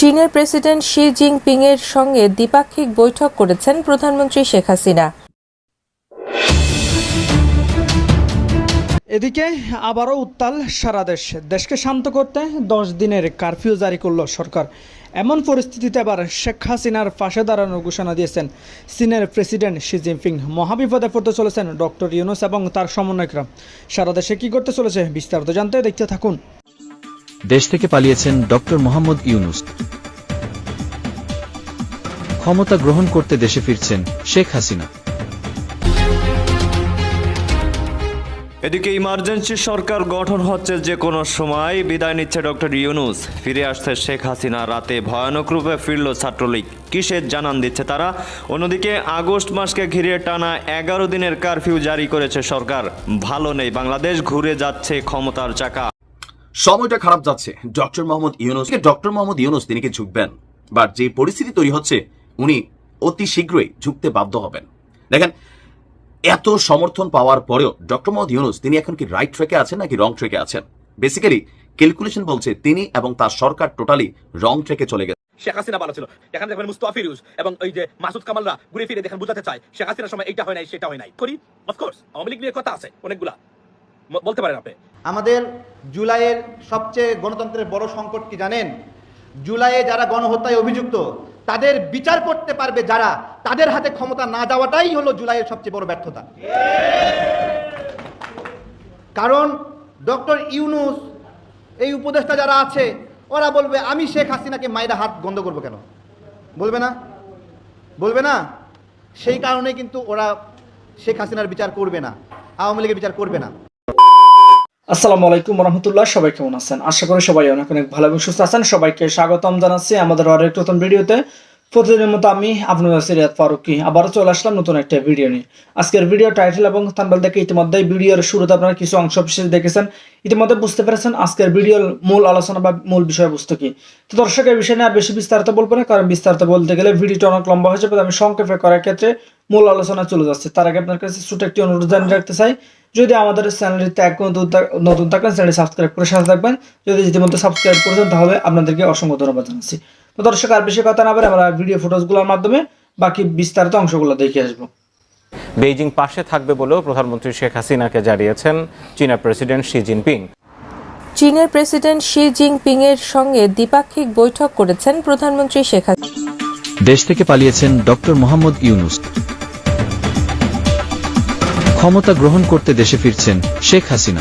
চীনের president Xi Jinping এর সঙ্গে দ্বিপাক্ষিক বৈঠক করেছেন প্রধানমন্ত্রী শেখ হাসিনা। এদিকে আবারও উত্তাল সারা দেশ। দেশকে শান্ত করতে দশ দিনের কারফিউ জারি করল সরকার। এমন পরিস্থিতিতে এবার শেখ হাসিনার পাশে দাঁড়ানোর ঘোষণা দিয়েছেন চীনের প্রেসিডেন্ট শি জিনপিং। মহাবিপদে পড়তে চলেছেন ডক্টর ইউনুস এবং তার সমন্বয়করা। সারা দেশে কী করতে চলেছে বিস্তারিত জানতে দেখতে থাকুন। দেশ থেকে পালিয়েছেন ডক্টর মোহাম্মদ ইউনুস। ক্ষমতা গ্রহণ করতে দেশে ফিরছেন শেখ হাসিনা। এদিকে ইমার্জেন্সি সরকার গঠন হচ্ছে যে কোনো সময় বিদায় নিচ্ছে ডক্টর ইউনুস। ফিরে আসছে শেখ হাসিনা রাতে ভয়ানক রূপে ফিরল ছাত্রলীগ। কিসের জানান দিচ্ছে তারা? অন্যদিকে আগস্ট মাসকে ঘিরে টানা এগারো দিনের কারফিউ জারি করেছে সরকার। ভালো নেই বাংলাদেশ, ঘুরে যাচ্ছে ক্ষমতার চাকা। সময়টা খারাপ যাচ্ছে। ডক্টর মোহাম্মদ ইউনুস ডক্টর মোহাম্মদ ইউনুস তিনি কি ঝুঁকবেন? বা যে পরিস্থিতি তৈরি হচ্ছে, উনি অতি শীঘ্রই ঝুঁকতে বাধ্য হবেন। দেখেন, এত সমর্থন পাওয়ার পরেও ডক্টর মোহাম্মদ ইউনুস, তিনি এখন কি রাইট ট্র্যাকে আছেন নাকি রং ট্র্যাকে আছেন? বেসিক্যালি ক্যালকুলেশন বলছে তিনি এবং তার সরকার টোটালি রং ট্র্যাকে চলে গেছে। শেখ হাসিনা ভালো ছিল। এখানে দেখবেন এবং ওই যে মাসুদ কামালরা ঘুরে ফিরে দেখেন বুঝাতে চায়, শেখ হাসিনার সময় এইটা হয় নাই, সেটা হয় নাই। করি? অফকোর্স আওয়ামী লীগ নিয়ে কথা আছে অনেকগুলা। বলতে পারেন আপনি। আমাদের জুলাইয়ের সবচেয়ে গণতন্ত্রের বড় সংকট কি জানেন? জুলাইয়ে যারা গণহত্যায় অভিযুক্ত, তাদের বিচার করতে পারবে যারা, তাদের হাতে ক্ষমতা না যাওয়াটাই হলো জুলাইয়ের সবচেয়ে বড় ব্যর্থতা। কারণ ডক্টর ইউনুস, এই উপদেষ্টা যারা আছে, ওরা বলবে, আমি শেখ হাসিনাকে মায়েরা হাত বন্ধ করব কেন? বলবে না? বলবে না? সেই কারণে কিন্তু ওরা শেখ হাসিনার বিচার করবে না, আওয়ামী লীগের বিচার করবে না। আসসালামু আলাইকুম রহমতুল্লাহ সবাই কেমন আছেন? আশা করি সবাই অনেক অনেক ভালো এবং সুস্থ আছেন। সবাইকে স্বাগতম জানাচ্ছি আমাদের আরও একটি নতুন ভিডিওতে। প্রতিদিনের মতো আমি আপনার সিরিয়াত ফারুকি আবারও চলে আসলাম নতুন একটা ভিডিও নিয়ে। আজকের ভিডিও টাইটেল এবং থাম্বেল দেখে ইতিমধ্যে ভিডিওর শুরুতে আপনারা কিছু অংশ বিশেষ দেখেছেন। ইতিমধ্যে বুঝতে পেরেছেন আজকের ভিডিওর মূল আলোচনা বা মূল বিষয়বস্তু কি। তো দর্শকের বিষয় নিয়ে আর বেশি বিস্তারিত বলব না, কারণ বিস্তারিত বলতে গেলে ভিডিওটা অনেক লম্বা হয়ে যাবে আমি সংক্ষেপে করার ক্ষেত্রে মূল আলোচনা চলে যাচ্ছে। তার আগে আপনার কাছে ছোট একটি অনুরোধ জানিয়ে রাখতে চাই যদি আমাদের চ্যানেলটিতে এক নতুন থাক- থাকেন চ্যানেলটি সাবস্ক্রাইব করে সাথে থাকবেন। যদি ইতিমধ্যে সাবস্ক্রাইব করেছেন তাহলে আপনাদেরকে অসংখ্য ধন্যবাদ জানাচ্ছি। তো দর্শক আর বেশি কথা না বলে আমরা ভিডিও ফুটেজগুলোর মাধ্যমে বাকি বিস্তারিত অংশগুলো দেখে আসব। বেইজিং পাশে থাকবে বলেও প্রধানমন্ত্রী শেখ হাসিনাকে জানিয়েছেন চীনা প্রেসিডেন্ট শি জিনপিং। চীনের প্রেসিডেন্ট শি জিনপিং এর সঙ্গে দ্বিপাক্ষিক বৈঠক করেছেন প্রধানমন্ত্রী শেখ হাসিনা। দেশ থেকে পালিয়েছেন ডক্টর মোহাম্মদ ইউনুস। ক্ষমতা গ্রহণ করতে দেশে ফিরছেন শেখ হাসিনা।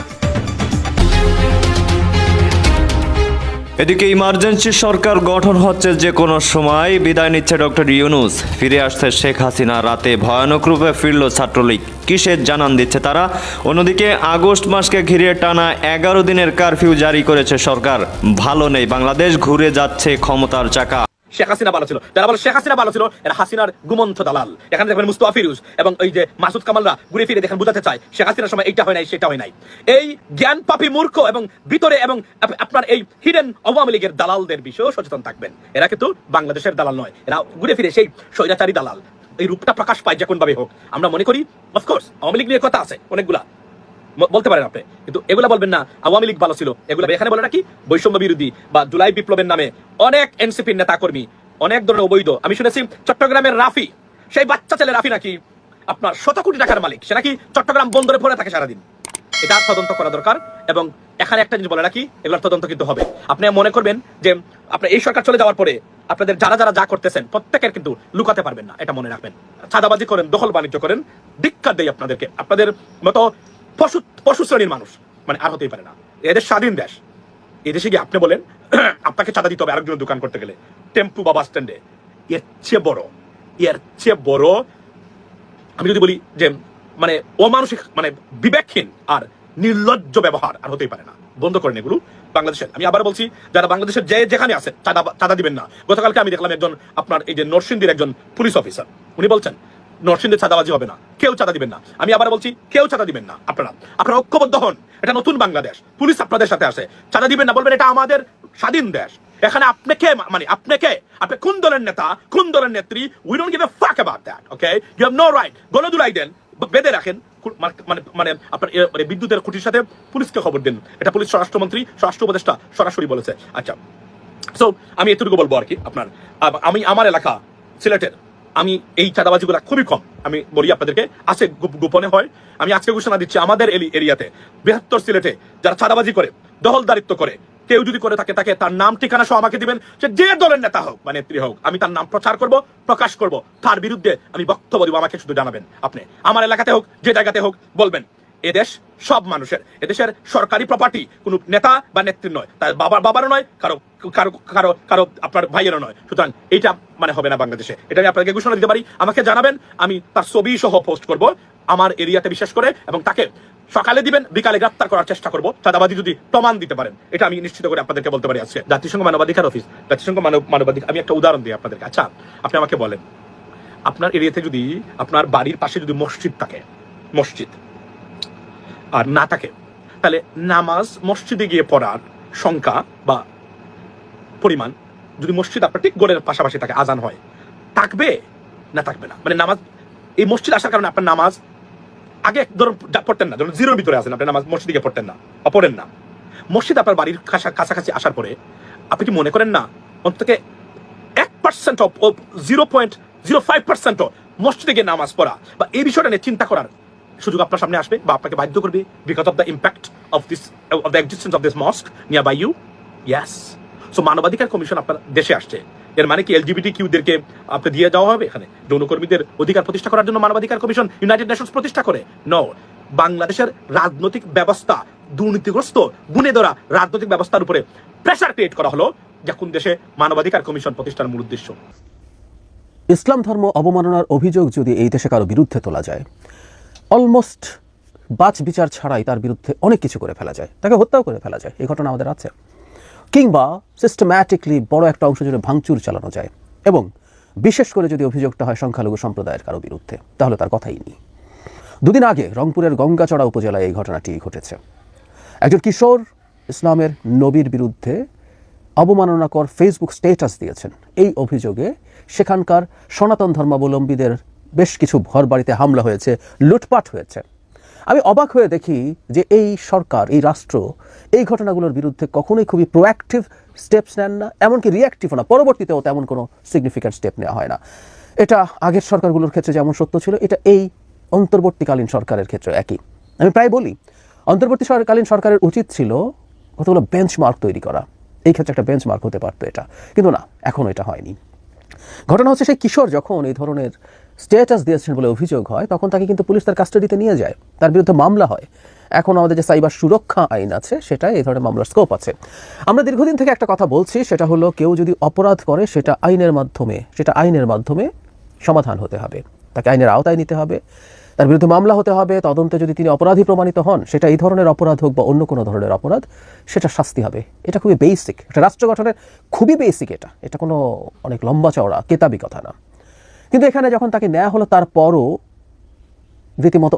এদিকে ইমার্জেন্সি সরকার গঠন হচ্ছে যে কোনো সময়। বিদায় নিচ্ছে ডক্টর ইউনুস। ফিরে আসছে শেখ হাসিনা। রাতে ভয়ানক রূপে ফিরল ছাত্রলীগ। কিসের জানান দিচ্ছে তারা? অন্যদিকে আগস্ট মাসকে ঘিরে টানা এগারো দিনের কারফিউ জারি করেছে সরকার। ভালো নেই বাংলাদেশ। ঘুরে যাচ্ছে ক্ষমতার চাকা। শেখ হাসিনা ভালো ছিল। যারা বলে শেখ হাসিনা ভালো ছিল, এরা হাসিনার গুমন্থ দালাল। এখানে দেখবেন মুস্তফা ফিরুজ এবং ওই যে মাসুদ কামালরা ঘুরে ফিরে দেখেন বুঝাতে চায়, শেখ হাসিনার সময় এইটা হয় নাই, সেটা হয় নাই। এই জ্ঞান পাপি মূর্খ এবং ভিতরে এবং আপনার এই হিডেন আওয়ামী লীগের দালালদের বিষয়েও সচেতন থাকবেন। এরা কিন্তু বাংলাদেশের দালাল নয়, এরা ঘুরে ফিরে সেই স্বৈরাচারী দালাল। এই রূপটা প্রকাশ পায় যে ভাবে হোক। আমরা মনে করি অফকোর্স আওয়ামী লীগ নিয়ে কথা আছে অনেকগুলা। বলতে পারেন আপনি। কিন্তু এগুলা বলবেন না, আওয়ামী লীগ ভালো ছিল। এগুলা এখানে বলে নাকি? বৈষম্য বিরোধী বা জুলাই বিপ্লবের নামে অনেক এনসিপির নেতা কর্মী অনেক ধরনের অবৈধ। আমি শুনেছি চট্টগ্রামের রাফি, সেই বাচ্চা ছেলে রাফি নাকি আপনার শত কোটি টাকার মালিক। সে নাকি চট্টগ্রাম বন্দরে পড়ে থাকে সারাদিন। এটা তদন্ত করা দরকার এবং এখানে একটা জিনিস বলে নাকি, এগুলোর তদন্ত কিন্তু হবে। আপনি মনে করবেন যে আপনার এই সরকার চলে যাওয়ার পরে আপনাদের যারা যারা যা করতেছেন, প্রত্যেকের কিন্তু লুকাতে পারবেন না, এটা মনে রাখবেন। চাঁদাবাজি করেন, দখল বাণিজ্য করেন, ধিক্কার দেয় আপনাদেরকে। আপনাদের মতো পশু পশু শ্রেণির মানুষ। মানে আর হতেই পারে না। এদের স্বাধীন দেশ। এই দেশে গিয়ে আপনি বলেন, আপনাকে চাঁদা দিতে হবে আরেকজনের দোকান করতে গেলে। টেম্পু বা বাস স্ট্যান্ডে। এর চেয়ে বড়, এর চেয়ে বড়, আমি যদি বলি যে মানে অমানসিক মানে বিবেকহীন আর নির্লজ্জ ব্যবহার আর হতেই পারে না। বন্ধ করেন এগুলো বাংলাদেশের। আমি আবার বলছি, যারা বাংলাদেশের যে যেখানে আছে, চাঁদা চাঁদা দিবেন না। গতকালকে আমি দেখলাম একজন আপনার এই যে নরসিংদীর একজন পুলিশ অফিসার। উনি বলছেন নরসিংদীর চাঁদাবাজি হবে না। কেউ চাঁদা দিবেন না। আমি আবার বলছি, কেউ চাঁদা দিবেন না আপনারা। আপনারা ঐক্যবদ্ধ হন। এটা নতুন বাংলাদেশ। পুলিশ আপনাদের সাথে আছে। চাঁদা দিবেন না বলবেন, এটা আমাদের স্বাধীন দেশ। এখানে আপনি কে মানে আপনি কে আপনি কোন দলের নেতা, কোন দলের নেত্রী we don't give a fuck about that okay you have no right গণদুলাই দেন বেঁধে রাখেন মানে- মানে মানে আপনার মানে বিদ্যুতের খুঁটির সাথে পুলিশকে খবর দেন। এটা পুলিশ স্বরাষ্ট্রমন্ত্রী, স্বরাষ্ট্র উপদেষ্টা সরাসরি বলেছে। আচ্ছা। সো আমি এতটুকু বলব আর কি আপনার। আমি, আমার এলাকা সিলেটের। আমি এই চাঁদাবাজিগুলো খুবই কম। আমি বলি আপনাদেরকে, আছে গোপনে হয়। আমি আজকে ঘোষণা দিচ্ছি, আমাদের এরিয়াতে, বৃহত্তর সিলেটে, যারা চাঁদাবাজি করে, দখলদারিত্ব করে, কেউ যদি করে থাকে, তাকে তার নাম, ঠিকানা সহ আমাকে দিবেন। সে যে দলের নেতা হোক বা নেত্রী হোক, আমি তার নাম প্রচার করব, প্রকাশ করব। তার বিরুদ্ধে আমি বক্তব্য দিব, আমাকে শুধু জানাবেন আপনি। আমার এলাকাতে হোক, যে জায়গাতে হোক, বলবেন। এদেশ সব মানুষের। এদেশের সরকারি প্রপার্টি কোনো নেতা বা নেত্রীর নয়। তার বাবার বাবারও নয়, কারও কারও কারও কারও আপনার ভাইয়েরও নয়। সুতরাং এটা মানে হবে না বাংলাদেশে। এটা আমি আপনাকে ঘোষণা দিতে পারি। আমাকে জানাবেন, আমি তার ছবি সহ পোস্ট করব আমার এরিয়াতে বিশেষ করে এবং তাকে সকালে দিবেন, বিকালে গ্রেপ্তার করার চেষ্টা করব। চাঁদাবাদী যদি প্রমাণ দিতে পারেন, এটা আমি নিশ্চিত করে আপনাদেরকে বলতে পারি আজকে। জাতিসংঘ মানবাধিকার অফিস জাতিসংঘ মানব মানবাধিকার আমি একটা উদাহরণ দিই আপনাদেরকে। আচ্ছা আপনি আমাকে বলেন, আপনার এরিয়াতে যদি আপনার বাড়ির পাশে যদি মসজিদ থাকে, মসজিদ আর না থাকে। তাহলে নামাজ মসজিদে গিয়ে পড়ার সংখ্যা বা পরিমাণ যদি মসজিদ আপনার ঠিক গোড়ের পাশাপাশি থাকে, আজান হয়, থাকবে না থাকবে না? মানে নামাজ, এই মসজিদ আসার কারণে আপনার নামাজ আগে ধরুন পড়তেন না, ধরুন জিরোর ভিতরে আছেন, আপনি নামাজ মসজিদে গিয়ে পড়তেন না বা পড়েন না। মসজিদ আপনার বাড়ির কাছা- কাছাকাছি আসার পরে আপনি কি মনে করেন না অন্তত এক percent of zero point zero five percent মসজিদে গিয়ে নামাজ পড়া বা এই বিষয়টা নিয়ে চিন্তা করার সুযোগ আপনার সামনে আসবে বা আপনাকে বাধ্য করবে because of the impact of this of the existence of this mosque near by you yes so মানবাধিকার কমিশন আপনার দেশে আসছে। এর মানে কি এলজিবিটি কিউদেরকে আপনি দিয়ে যাওয়া হবে এখানে? যৌনকর্মীদের অধিকার প্রতিষ্ঠা করার জন্য মানবাধিকার কমিশন ইউনাইটেড নেশনস প্রতিষ্ঠা করে? ন বাংলাদেশের রাজনৈতিক ব্যবস্থা দুর্নীতিগ্রস্ত গুণে ধরা রাজনৈতিক ব্যবস্থার উপরে প্রেসার ক্রিয়েট করা হলো। যা কোন দেশে মানবাধিকার কমিশন প্রতিষ্ঠার মূল উদ্দেশ্য? ইসলাম ধর্ম অবমাননার অভিযোগ যদি এই দেশে কারও বিরুদ্ধে তোলা যায় অলমোস্ট বাচ বিচার ছাড়াই তার বিরুদ্ধে অনেক কিছু করে ফেলা যায়। তাকে হত্যাও করে ফেলা যায়। এই ঘটনা আমাদের আছে। কিংবা সিস্টেম্যাটিকলি বড় একটা অংশ জুড়ে ভাঙচুর চালানো যায়। এবং বিশেষ করে যদি অভিযোগটা হয় সংখ্যালঘু সম্প্রদায়ের কারও বিরুদ্ধে, তাহলে তার কথাই নেই। দুদিন আগে রংপুরের গঙ্গাচড়া উপজেলায় এই ঘটনাটি ঘটেছে। একজন কিশোর ইসলামের নবীর বিরুদ্ধে অবমাননাকর ফেসবুক স্ট্যাটাস দিয়েছেন। এই অভিযোগে সেখানকার সনাতন ধর্মাবলম্বীদের বেশ কিছু ঘর বাড়িতে হামলা হয়েছে, লুটপাট হয়েছে। আমি অবাক হয়ে দেখি যে এই সরকার, এই রাষ্ট্র এই ঘটনাগুলোর বিরুদ্ধে কখনোই খুবই প্রোঅ্যাক্টিভ স্টেপস নেন না, এমনকি রিয়াক্টিভ না। পরবর্তীতেও তেমন কোনো সিগনিফিক্যান্ট স্টেপ নেওয়া হয় না। এটা আগের সরকারগুলোর ক্ষেত্রে যেমন সত্য ছিল, এটা এই অন্তর্বর্তীকালীন সরকারের ক্ষেত্রে একই। আমি প্রায় বলি, অন্তর্বর্তী সরকালীন সরকারের উচিত ছিল কতগুলো বেঞ্চমার্ক তৈরি করা। এই ক্ষেত্রে একটা বেঞ্চমার্ক হতে পারতো এটা। কিন্তু না এখনও এটা হয়নি। ঘটনা হচ্ছে সেই কিশোর যখন এই ধরনের স্ট্যাটাস দিয়েছেন বলে অভিযোগ হয়, তখন তাকে কিন্তু পুলিশ তার কাস্টাডিতে নিয়ে যায়। তার বিরুদ্ধে মামলা হয়। এখন আমাদের যে সাইবার সুরক্ষা আইন আছে সেটা এই ধরনের মামলার স্কোপ আছে। আমরা দীর্ঘদিন থেকে একটা কথা বলছি, সেটা হলো কেউ যদি অপরাধ করে, সেটা আইনের মাধ্যমে, সেটা আইনের মাধ্যমে সমাধান হতে হবে। তাকে আইনের আওতায় নিতে হবে। তার বিরুদ্ধে মামলা হতে হবে। তদন্তে যদি তিনি অপরাধী প্রমাণিত হন, সেটা এই ধরনের অপরাধ হোক বা অন্য কোনো ধরনের অপরাধ, সেটা শাস্তি হবে। এটা খুবই বেসিক এটা রাষ্ট্র গঠনের খুবই বেসিক এটা। এটা কোনো অনেক লম্বা চওড়া, কেতাবি কথা না। কিন্তু এখানে যখন তাকে নেওয়া হলো, তারপরও রীতিমতো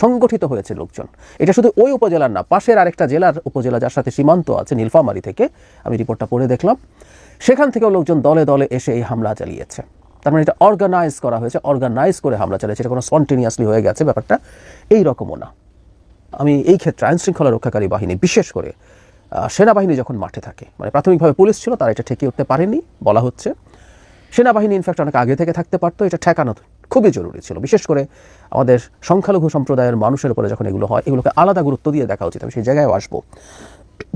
সংগঠিত হয়েছে লোকজন। এটা শুধু ওই উপজেলার না, পাশের আরেকটা জেলার উপজেলা যার সাথে সীমান্ত আছে, নীলফামারী থেকে, আমি রিপোর্টটা পড়ে দেখলাম। সেখান থেকেও লোকজন দলে দলে এসে এই হামলা চালিয়েছে। তার মানে এটা অর্গানাইজ করা হয়েছে অর্গানাইজ করে হামলা চালিয়েছে। এটা কোনো স্পন্টেনিয়াসলি হয়ে গেছে, ব্যাপারটা এই রকমও না। আমি এই ক্ষেত্রে আইন শৃঙ্খলা রক্ষাকারী বাহিনী, বিশেষ করে সেনাবাহিনী যখন মাঠে থাকে মানে প্রাথমিকভাবে পুলিশ ছিল, তারা এটা ঠেকে উঠতে পারেনি, বলা হচ্ছে। সেনাবাহিনী ইনফ্যাক্ট অনেক আগে থেকে থাকতে পারতো। এটা ঠেকানো খুবই জরুরি ছিল। বিশেষ করে আমাদের সংখ্যালঘু সম্প্রদায়ের মানুষের উপরে যখন এগুলো হয়, এগুলোকে আলাদা গুরুত্ব দিয়ে দেখা উচিত। আমি সেই জায়গায় আসব।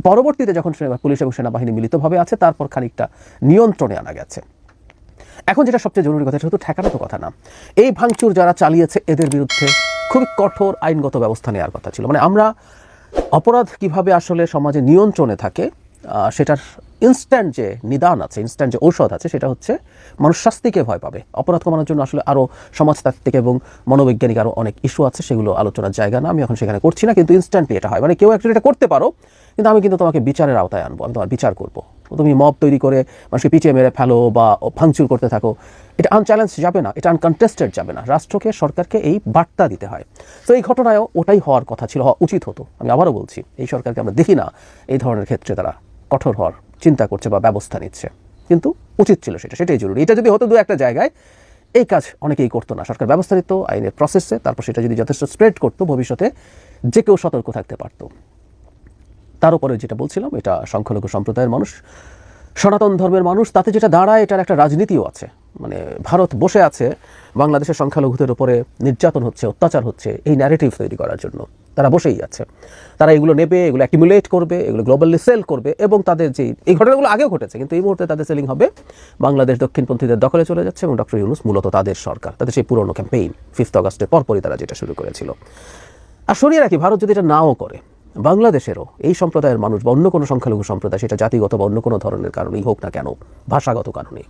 পরবর্তীতে যখন পুলিশ এবং সেনাবাহিনী মিলিতভাবে আছে, তারপর খানিকটা নিয়ন্ত্রণে আনা গেছে। এখন যেটা সবচেয়ে জরুরি কথা, সেটা তো ঠেকানো তো কথা না। এই ভাঙচুর যারা চালিয়েছে, এদের বিরুদ্ধে খুবই কঠোর আইনগত ব্যবস্থা নেওয়ার কথা ছিল। মানে আমরা অপরাধ কীভাবে আসলে সমাজে নিয়ন্ত্রণে থাকে সেটার ইনস্ট্যান্ট যে নিদান আছে ইনস্ট্যান্ট যে ঔষধ আছে, সেটা হচ্ছে মানুষ শাস্তিকে ভয় পাবে। অপরাধ কমানোর জন্য আসলে আরও সমাজতাত্ত্বিক এবং মনোবৈজ্ঞানিক আরও অনেক ইস্যু আছে, সেগুলো আলোচনার জায়গা না, আমি এখন সেখানে করছি না, কিন্তু ইনস্ট্যান্টলি এটা হয়। মানে কেউ একজন এটা করতে পারো, কিন্তু আমি কিন্তু তোমাকে বিচারের আওতায় আনব, আমি তোমার বিচার করব। তুমি মব তৈরি করে মানুষকে পিছিয়ে মেরে ফেলো বা ভাঙচুর করতে থাকো, এটা আনচ্যালেঞ্জ যাবে না, এটা আনকনটেস্টেড যাবে না। রাষ্ট্রকে, সরকারকে এই বার্তা দিতে হয়। তো এই ঘটনায়ও ওটাই হওয়ার কথা ছিল, হওয়া উচিত হতো, আমি আবারও বলছি, এই সরকারকে আমরা দেখি না, এই ধরনের ক্ষেত্রে তারা কঠোর হওয়ার চিন্তা করছে বা ব্যবস্থা নিচ্ছে। কিন্তু উচিত ছিল সেটা, সেটাই জরুরি। এটা যদি হতো দু একটা জায়গায়, এই কাজ অনেকেই করতো না। সরকার ব্যবস্থা নিত, আইনের প্রসেসে তারপর সেটা যদি যথেষ্ট স্প্রেড করতো, ভবিষ্যতে যে কেউ সতর্ক থাকতে পারতো। তার উপরে যেটা বলছিলাম, এটা সংখ্যালঘু সম্প্রদায়ের মানুষ, সনাতন ধর্মের মানুষ, তাতে যেটা দাঁড়ায়, এটার একটা রাজনীতিও আছে। মানে ভারত বসে আছে, বাংলাদেশের সংখ্যালঘুদের উপরে নির্যাতন হচ্ছে, অত্যাচার হচ্ছে, এই ন্যারেটিভ তৈরি করার জন্য। তারা বসেই আছে। তারা এগুলো নেবে, এগুলো অ্যাকিমুলেট করবে, এগুলো গ্লোবালি সেল করবে এবং তাদের যে এই ঘটনাগুলো আগেও ঘটেছে, কিন্তু এই মুহূর্তে তাদের সেলিং হবে বাংলাদেশ দক্ষিণপন্থীদের দখলে চলে যাচ্ছে এবং ডক্টর ইউনুস মূলত তাদের সরকার, তাদের সেই পুরনো ক্যাম্পেইন ফিফথ অগস্টের পরপরই তারা যেটা শুরু করেছিল। আর সরিয়ে রাখি, ভারত যদি এটা নাও করে, বাংলাদেশেরও এই সম্প্রদায়ের মানুষ বা অন্য কোনো সংখ্যালঘু সম্প্রদায়, সেটা জাতিগত বা অন্য কোনো ধরনের কারণেই হোক না কেন, ভাষাগত কারণে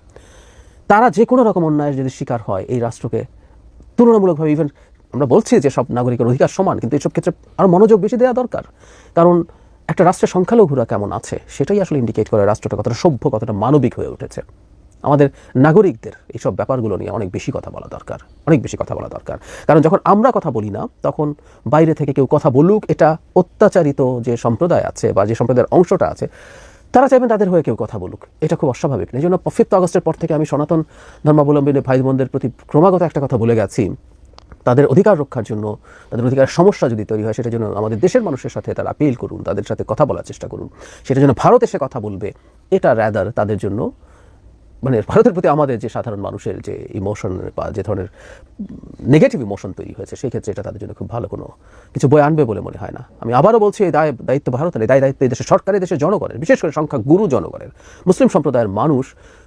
তারা যে কোনো রকম অন্যায়ের যদি শিকার হয়, এই রাষ্ট্রকে তুলনামূলকভাবে ইভেন আমরা বলছি যে সব নাগরিকের অধিকার সমান, কিন্তু এইসব ক্ষেত্রে আরও মনোযোগ বেশি দেওয়া দরকার। কারণ একটা রাষ্ট্রের সংখ্যালঘুরা কেমন আছে, সেটাই আসলে ইন্ডিকেট করে রাষ্ট্রটা কতটা সভ্য, কতটা মানবিক হয়ে উঠেছে। আমাদের নাগরিকদের এইসব ব্যাপারগুলো নিয়ে অনেক বেশি কথা বলা দরকার, অনেক বেশি কথা বলা দরকার। কারণ যখন আমরা কথা বলি না, তখন বাইরে থেকে কেউ কথা বলুক, এটা অত্যাচারিত যে সম্প্রদায় আছে বা যে সম্প্রদায়ের অংশটা আছে, তারা চাইবেন তাদের হয়ে কেউ কথা বলুক। এটা খুব অস্বাভাবিক। এই জন্য ফিফথ আগস্টের পর থেকে আমি সনাতন ধর্মাবলম্বী ভাই বোনদের প্রতি ক্রমাগত একটা কথা বলে গেছি। তাদের অধিকার রক্ষার জন্য, তাদের অধিকার সমস্যা যদি তৈরি হয়, সেটার জন্য আমাদের দেশের মানুষের সাথে তারা আপিল করুন, তাদের সাথে কথা বলার চেষ্টা করুন। সেটার জন্য ভারত এসে কথা বলবে, এটা র্যাদার তাদের জন্য মানে ভারতের প্রতি আমাদের যে সাধারণ মানুষের যে ইমোশন বা যে ধরনের নেগেটিভ ইমোশন তৈরি হয়েছে, সেই ক্ষেত্রে এটা তাদের জন্য খুব ভালো কোনো কিছু বই আনবে বলে মনে হয় না। আমি আবারও বলছি, এই দায় দায়িত্ব ভারতের, এই দায় দায়িত্ব এই দেশের সরকারের দেশের জনগণের, বিশেষ করে সংখ্যা গুরু জনগণের, মুসলিম সম্প্রদায়ের মানুষ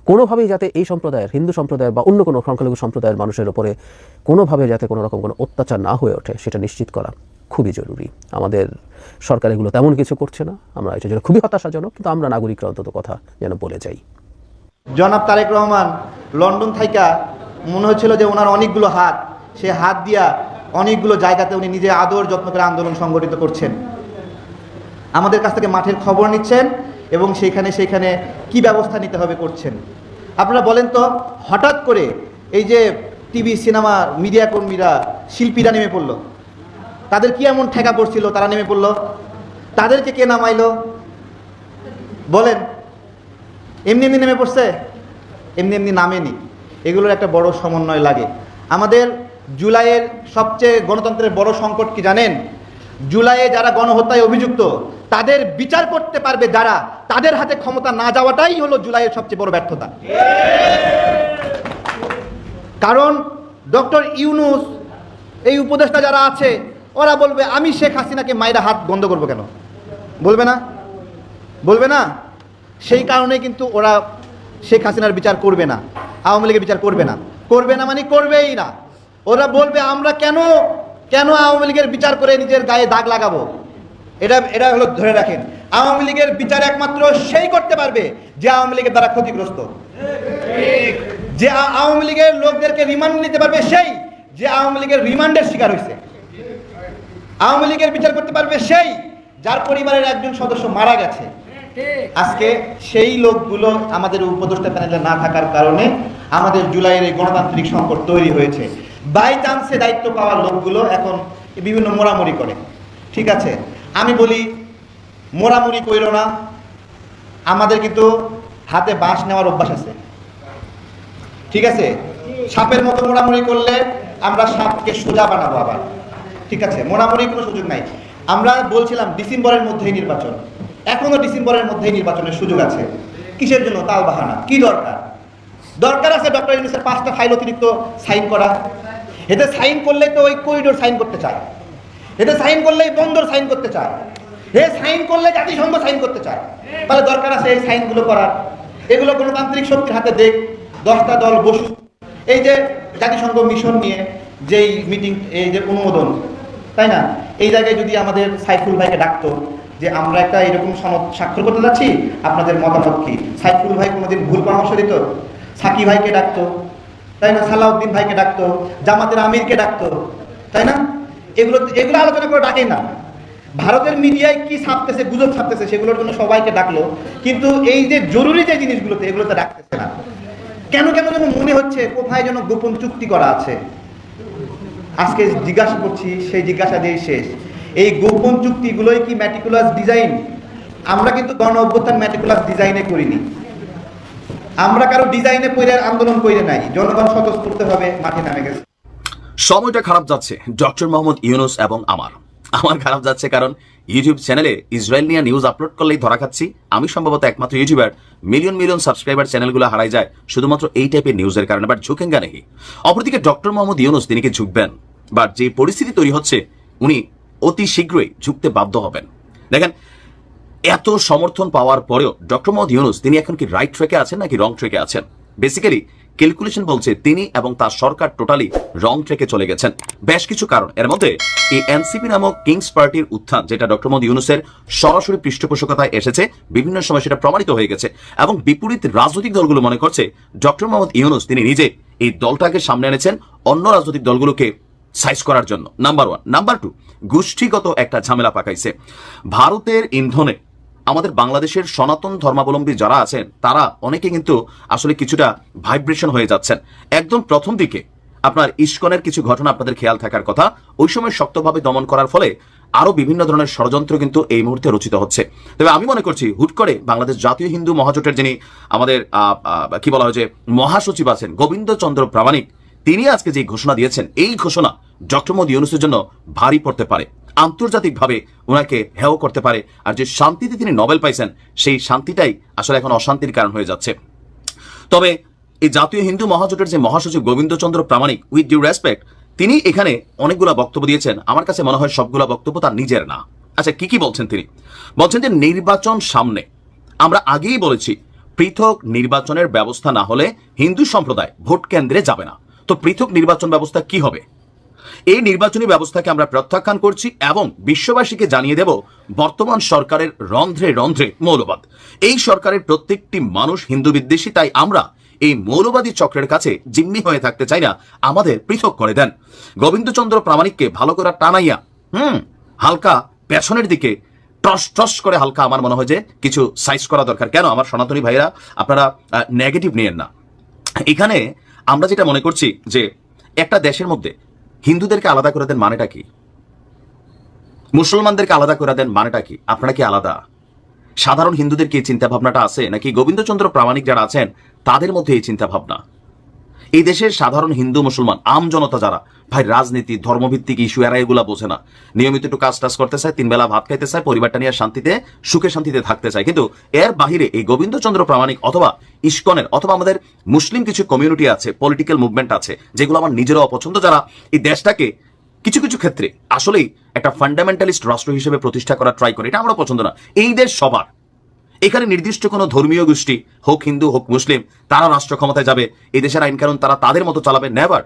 কোনোভাবেই যাতে এই সম্প্রদায়ের, হিন্দু সম্প্রদায়ের বা অন্য কোনো সংখ্যালঘু সম্প্রদায়ের মানুষের ওপরে কোনোভাবে যাতে কোনো রকম কোনো অত্যাচার না হয়ে ওঠে, সেটা নিশ্চিত করা খুবই জরুরি। আমাদের সরকার এগুলো তেমন কিছু করছে না, আমরা এটার জন্য খুবই হতাশাজনক, কিন্তু আমরা নাগরিকরা অন্তত কথা যেন বলে যাই। জনাব তারেক রহমান, লন্ডন থাইকা মনে হচ্ছিল যে ওনার অনেকগুলো হাত, সে হাত দিয়া অনেকগুলো জায়গাতে উনি নিজে আদর যত্ন করে আন্দোলন সংগঠিত করছেন। আমাদের কাছ থেকে মাঠের খবর নিচ্ছেন এবং সেইখানে সেইখানে কি ব্যবস্থা নিতে হবে করছেন। আপনারা বলেন তো, হঠাৎ করে এই যে টিভি, সিনেমা, মিডিয়া কর্মীরা শিল্পীরা নেমে পড়ল। তাদের কি এমন ঠেকা পড়ছিল তারা নেমে পড়ল? তাদেরকে কে নামাইলো? বলেন। এমনি এমনি নেমে পড়ছে? এমনি এমনি নামেনি। এগুলোর একটা বড় সমন্বয় লাগে। আমাদের জুলাইয়ের সবচেয়ে গণতন্ত্রের বড় সংকট কি জানেন? জুলাইয়ে যারা গণহত্যায় অভিযুক্ত, তাদের বিচার করতে পারবে যারা। তাদের হাতে ক্ষমতা না যাওয়াটাই হলো জুলাইয়ের সবচেয়ে বড় ব্যর্থতা। কারণ ডক্টর ইউনুস, এই উপদেষ্টা যারা আছে, ওরা বলবে, আমি শেখ হাসিনাকে মায়েরা হাত বন্ধ করব কেন? বলবে না? বলবে না? সেই কারণে কিন্তু ওরা শেখ হাসিনার বিচার করবে না, আওয়ামী লীগের বিচার করবে না। করবে না মানে করবেই না। ওরা বলবে, আমরা কেন কেন আওয়ামী লীগের বিচার করে নিজের গায়ে দাগ লাগাবো? এটা এটা হলো ধরে রাখেন। আওয়ামী লীগের বিচার একমাত্র সেই করতে পারবে যে আওয়ামী লীগের দ্বারা ক্ষতিগ্রস্ত। যে আওয়ামী লীগের লোকদেরকে রিমান্ড নিতে পারবে সেই, যে আওয়ামী লীগের রিমান্ডের শিকার হয়েছে। আওয়ামী লীগের বিচার করতে পারবে সেই, যার পরিবারের একজন সদস্য মারা গেছে। আজকে সেই লোকগুলো আমাদের উপদেষ্টা প্যানেলে না থাকার কারণে আমাদের জুলাইয়ের এই গণতান্ত্রিক সংকট তৈরি হয়েছে। বাই চান্সে দায়িত্ব পাওয়া লোকগুলো এখন বিভিন্ন মোড়ামুড়ি করে। ঠিক আছে? আমি বলি, মোড়ামুড়ি কইরো না। আমাদের কিন্তু হাতে বাঁশ নেওয়ার অভ্যাস আছে। ঠিক আছে? সাপের মতো মোড়ামুড়ি করলে আমরা সাপকে সোজা বানাবো আবার। ঠিক আছে? মোড়ামুড়ি কোনো সুযোগ নাই। আমরা বলছিলাম ডিসেম্বরের মধ্যেই নির্বাচন। এখনও ডিসেম্বরের মধ্যেই নির্বাচনের সুযোগ আছে। কিসের জন্য? তাল বাহানা। কি দরকার? দরকার আছে ডক্টর ইউনুসের পাঁচটা ফাইল অতিরিক্ত সাইন করা। এতে সাইন করলে তো ওই করিডোর সাইন করতে চায়। এতে সাইন করলেই বন্দর সাইন করতে চায়। এ সাইন করলে জাতিসংঘ সাইন করতে চায়। তাহলে দরকার আছে এই সাইনগুলো করার। এগুলো গণতান্ত্রিক শক্তির হাতে দেখ। দশটা দল বসু এই যে জাতিসংঘ মিশন নিয়ে যেই মিটিং এই যে অনুমোদন, তাই না? এই জায়গায় যদি আমাদের সাইফুল ভাইকে ডাকতো যে আমরা একটা এরকম সনদ স্বাক্ষর করতে যাচ্ছি, আপনাদের মতামত কি? সাইফুল ভাই কোনোদিন ভুল পরামর্শ দিত? সাকি ভাইকে ডাকতো, তাই না? সালাউদ্দিন ভাইকে ডাকতো, জামাতের আমিরকে ডাকতো, তাই না? এগুলো এগুলো আলোচনা করে ডাকে না। ভারতের মিডিয়ায় কি ছাপতেছে, গুজব ছাপতেছে, সেগুলোর জন্য সবাইকে ডাকলো, কিন্তু এই যে জরুরি যে জিনিসগুলোতে এগুলোতে ডাকতেছে না। কেন কেন যেন মনে হচ্ছে কোথায় যেন গোপন চুক্তি করা আছে। আজকে জিজ্ঞাসা করছি, সেই জিজ্ঞাসা দিয়েই শেষ। এই গোপন চুক্তিগুলোই কি ম্যাটিকুলাস ডিজাইন আমরা কিন্তু গণ অভ্যুত্থান ম্যাটিকুলাস ডিজাইনে করিনি। আমরা কারও ডিজাইনে পড়ে আন্দোলন করে নাই। জনগণ স্বতঃস্ফূর্তভাবে মাঠে নামে গেছে। সময়টা খারাপ যাচ্ছে, ডক্টর মোহাম্মদ ইউনুস এবং আমার। আমার খারাপ যাচ্ছে কারণ ইউটিউব চ্যানেলে ইসরায়েল নিয়ে নিউজ আপলোড করলেই ধরা খাচ্ছি। আমি সম্ভবত একমাত্র ইউটিউবার মিলিয়ন মিলিয়ন সাবস্ক্রাইবার চ্যানেলগুলো হারাই যায়, শুধুমাত্র এই টাইপের নিউজের কারণে বাট ঝুঁকেঙ্গা নেই অপরদিকে ডক্টর মোহাম্মদ ইউনুস, তিনি কি ঝুঁকবেন? বা যে পরিস্থিতি তৈরি হচ্ছে, উনি অতি শীঘ্রই ঝুঁকতে বাধ্য হবেন। দেখেন, এত সমর্থন পাওয়ার পরেও ডক্টর মোহাম্মদ ইউনুস, তিনি এখন কি রাইট ট্র্যাকে আছেন নাকি রং ট্র্যাকে আছেন? বেসিক্যালি ক্যালকুলেশন বলছে তিনি এবং তার সরকার টোটালি রং ট্র্যাকে চলে গেছেন। বেশ কিছু কারণ। এর মধ্যে, এই এনসিপি নামক কিংস পার্টির উত্থান, যেটা ডক্টর মোহাম্মদ ইউনুসের সরাসরি পৃষ্ঠপোষকতায় এসেছে, বিভিন্ন সময় সেটা প্রমাণিত হয়ে গেছে এবং বিপরীত রাজনৈতিক দলগুলো মনে করছে, ডক্টর মোহাম্মদ ইউনুস, তিনি নিজে এই দলটাকে সামনে এনেছেন, অন্য রাজনৈতিক দলগুলোকে সাইজ করার জন্য। নাম্বার ওয়ান নাম্বার টু গোষ্ঠীগত একটা ঝামেলা পাকাইছে। ভারতের ইন্ধনে আমাদের বাংলাদেশের সনাতন ধর্মাবলম্বী যারা আছেন, তারা অনেকে কিন্তু আসলে কিছুটা ভাইব্রেশন হয়ে যাচ্ছেন। একদম প্রথম দিকে আপনার ইস্কনের কিছু ঘটনা আপনাদের খেয়াল থাকার কথা, ওই সময় শক্তভাবে দমন করার ফলে আরও বিভিন্ন ধরনের ষড়যন্ত্র কিন্তু এই মুহূর্তে রচিত হচ্ছে। তবে আমি মনে করছি, হুট করে বাংলাদেশ জাতীয় হিন্দু মহাজোটের যিনি আমাদের কি বলা হয় যে মহাসচিব আছেন গোবিন্দ চন্দ্র প্রামাণিক তিনি আজকে যে ঘোষণা দিয়েছেন, এই ঘোষণা ডক্টর মোদী ইউনুসের জন্য ভারী পড়তে পারে, আন্তর্জাতিকভাবে ওনাকে হেয় করতে পারে, আর যে শান্তিতে তিনি নোবেল পাইছেন, সেই শান্তিটাই আসলে এখন অশান্তির কারণ হয়ে যাচ্ছে। তবে এই জাতীয় হিন্দু মহাজোটের যে মহাসচিব Gobindachandra Pramanik, with due respect, তিনি এখানে অনেকগুলা বক্তব্য দিয়েছেন। আমার কাছে মনে হয় সবগুলা বক্তব্য তার নিজের না। আচ্ছা কি কি বলছেন তিনি? বলছেন যে নির্বাচন সামনে। আমরা আগেই বলেছি, পৃথক নির্বাচনের ব্যবস্থা না হলে হিন্দু সম্প্রদায় ভোট কেন্দ্রে যাবে না। তো পৃথক নির্বাচন ব্যবস্থা কি হবে? এই নির্বাচনী ব্যবস্থাকে আমরা প্রত্যাখ্যান করছি এবং বিশ্ববাসীকে জানিয়ে দেব বর্তমান সরকারের রন্ধ্রে রন্ধ্রে মৌলবাদ। এই সরকারের প্রত্যেকটি মানুষ হিন্দু বিদ্বেষী, তাই আমরা এই মৌলবাদী চক্রের কাছে জিম্মি হয়ে থাকতে চাই না, আমাদের পৃথক করে দেন। গোবিন্দচন্দ্র প্রামাণিককে ভালো করে টানাইয়া, হুম, হালকা পেছনের দিকে টস টস করে হালকা আমার মনে হয় যে কিছু সাইজ করা দরকার। কেন? আমার সনাতনী ভাইরা আপনারা নেগেটিভ নিয়েন না। এখানে আমরা যেটা মনে করছি যে একটা দেশের মধ্যে হিন্দুদেরকে আলাদা করে দেন মানেটা কি? মুসলমানদেরকে আলাদা করে দেন মানেটা কি? আপনারা কি আলাদা? সাধারণ হিন্দুদের কি চিন্তা ভাবনাটা আছে? নাকি গোবিন্দচন্দ্র প্রামাণিক যারা আছেন, তাদের মধ্যে এই চিন্তা ভাবনা এই দেশের সাধারণ হিন্দু মুসলমান, আম জনতা যারা ভাই, রাজনীতি, ধর্মভিত্তিক ইস্যু এরা এগুলা বোঝে না। নিয়মিত একটু কাজ টাজ করতে চায়, তিন বেলা ভাত খাইতে চায়, পরিবারটা নিয়ে শান্তিতে, সুখে শান্তিতে থাকতে চায়। কিন্তু এর বাহিরে এই গোবিন্দচন্দ্র প্রামাণিক অথবা ইস্কনের অথবা আমাদের মুসলিম কিছু কমিউনিটি আছে পলিটিক্যাল মুভমেন্ট আছে, যেগুলো আমার নিজেরও অপছন্দ। যারা এই দেশটাকে কিছু কিছু ক্ষেত্রে আসলেই একটা ফান্ডামেন্টালিস্ট রাষ্ট্র হিসেবে প্রতিষ্ঠা করা ট্রাই করে, এটা আমরা পছন্দ না। এই দেশ সবার। এখানে নির্দিষ্ট কোনো ধর্মীয় গোষ্ঠী, হোক হিন্দু, হোক মুসলিম, তারা রাষ্ট্র ক্ষমতায় যাবে এই দেশের আইন কারণ তারা তাদের মতো চালাবে নেভার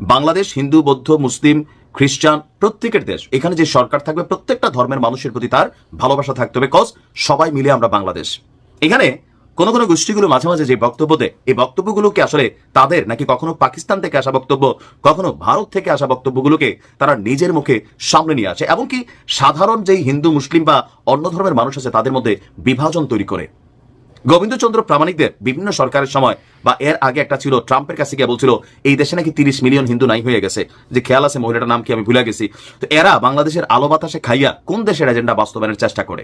বাংলাদেশ, হিন্দু, বৌদ্ধ, মুসলিম, খ্রিস্টান, প্রত্যেকের দেশ, এখানে যে সরকার থাকবে, প্রত্যেকটা ধর্মের মানুষের প্রতি তার ভালোবাসা থাকতে হবে কজ সবাই মিলে আমরা বাংলাদেশ। এখানে কোন কোন গোষ্ঠীগুলো মাঝে মাঝে যে বক্তব্য দেয়, এই বক্তব্যগুলোকে আসলে তাদের নাকি কখনো পাকিস্তান থেকে আসা বক্তব্য, কখনো ভারত থেকে আসা বক্তব্যগুলোকে তারা নিজের মুখে সামনে নিয়ে আসে? এমনকি সাধারণ যেই হিন্দু, মুসলিম বা অন্য ধর্মের মানুষ আছে, তাদের মধ্যে বিভাজন তৈরি করে। গোবিন্দচন্দ্র প্রামাণিকদের বিভিন্ন সরকারের সময় বা এর আগে একটা ছিল, ট্রাম্পের কাছে গিয়ে বলছিল, এই দেশে নাকি তিরিশ মিলিয়ন হিন্দু নাই হয়ে গেছে। যে খেয়াল আছে মহিলাটার নাম কি আমি ভুলে গেছি। তো এরা বাংলাদেশের আলো বাতাসে খাইয়া কোন দেশের এজেন্ডা বাস্তবায়নের চেষ্টা করে?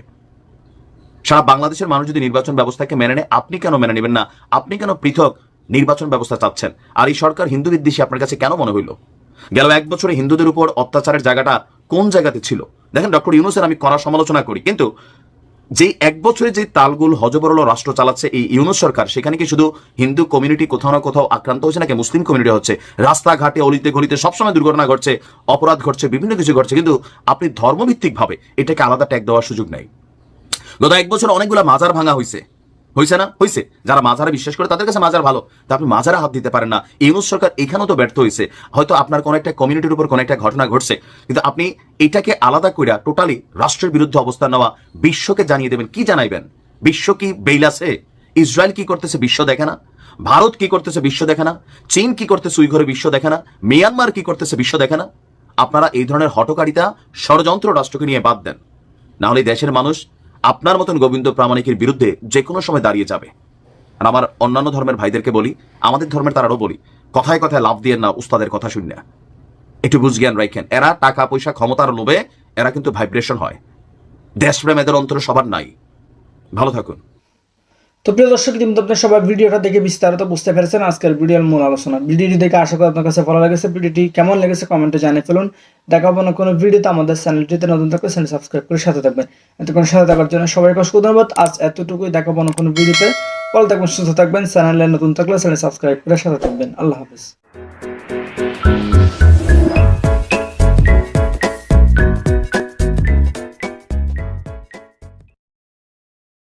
সারা বাংলাদেশের মানুষ যদি নির্বাচন ব্যবস্থাকে মেনে নেয়, আপনি কেন মেনে নেবেন না? আপনি কেন পৃথক নির্বাচন ব্যবস্থা চাচ্ছেন? আর এই সরকার হিন্দু বিদ্বেষী আপনার কাছে কেন মনে হইল? গেল এক বছরে হিন্দুদের উপর অত্যাচারের জায়গাটা কোন জায়গাতে ছিল? দেখেন ডক্টর ইউনুসের আমি কড়া সমালোচনা করি, কিন্তু যে এক বছরে যে তালগুল হজবরল রাষ্ট্র চালাচ্ছে এই ইউনুস সরকার, সেখানে কি শুধু হিন্দু কমিউনিটি কোথাও না কোথাও আক্রান্ত হচ্ছে নাকি মুসলিম কমিউনিটি হচ্ছে? রাস্তাঘাটে, অলিতে গলিতে সবসময় দুর্ঘটনা ঘটছে, অপরাধ ঘটছে, বিভিন্ন কিছু ঘটছে, কিন্তু আপনি ধর্মভিত্তিকভাবে এটাকে আলাদা ট্যাগ দেওয়ার সুযোগ নেই। গত এক বছর অনেকগুলো মাজার ভাঙা হয়েছে হয়েছে না? হয়েছে যারা মাজারে বিশ্বাস করে তাদের কাছে মাজার ভালো। তা আপনি মাজারে হাত দিতে পারেন না। ইউনুস সরকার এখানেও তো ব্যর্থ হয়েছে হয়তো আপনার কোনো একটা কমিউনিটির উপর কোনো একটা ঘটনা ঘটছে। কিন্তু আপনি এটাকে আলাদা করে টোটালি রাষ্ট্রের বিরুদ্ধে অবস্থান নেওয়া বিশ্বকে জানিয়ে দেবেন। কি জানাইবেন? বিশ্ব কি বেইল আছে? ইসরায়েল কি করতেছে বিশ্ব দেখে না? ভারত কি করতেছে বিশ্ব দেখে না? চীন কি করতেছে উই ঘরে বিশ্ব দেখে না? মিয়ানমার কি করতেছে বিশ্ব দেখে না? আপনারা এই ধরনের হটকারিতা ষড়যন্ত্র রাষ্ট্রকে নিয়ে বাদ দেন। না হলে দেশের মানুষ আপনার মতন গোবিন্দ প্রামাণিকের বিরুদ্ধে যে কোনো সময় দাঁড়িয়ে যাবে। আর আমার অন্যান্য ধর্মের ভাইদেরকে বলি, আমাদের ধর্মের তারাও বলি, কথায় কথায় লাভ দিয়ে না, উস্তাদের কথা শুন না। একটু বুঝ জ্ঞান রাখেন, এরা টাকা, পয়সা, ক্ষমতার লোভে এরা কিন্তু ভাইব্রেশন হয়। দেশপ্রেম এদের অন্তরে সবার নাই। ভালো থাকুন। তো প্রিয় দর্শক কিন্তু আপনার সবাই ভিডিওটা দেখে বিস্তারিত বুঝতে পেরেছেন আজকের ভিডিওর মূল আলোচনা। ভিডিওটি দেখে আশা করি আপনার কাছে ভালো লেগেছে। ভিডিওটি কেমন লেগেছে কমেন্টে জানিয়ে ফেলুন। দেখাবো না কোনো ভিডিওতে। আমাদের চ্যানেলটিতে নতুন থাকলে চ্যানেল সাবস্ক্রাইব করে সাথে থাকবেন। এতক্ষণ সাথে থাকার জন্য সবাই অসংখ্য ধন্যবাদ। আজ এতটুকুই দেখাবো না কোনো ভিডিওতে। ভালো থাকবেন, সুস্থ থাকবেন। চ্যানেলে নতুন থাকলে চ্যানেল সাবস্ক্রাইব করে সাথে থাকবেন। আল্লাহ হাফিজ।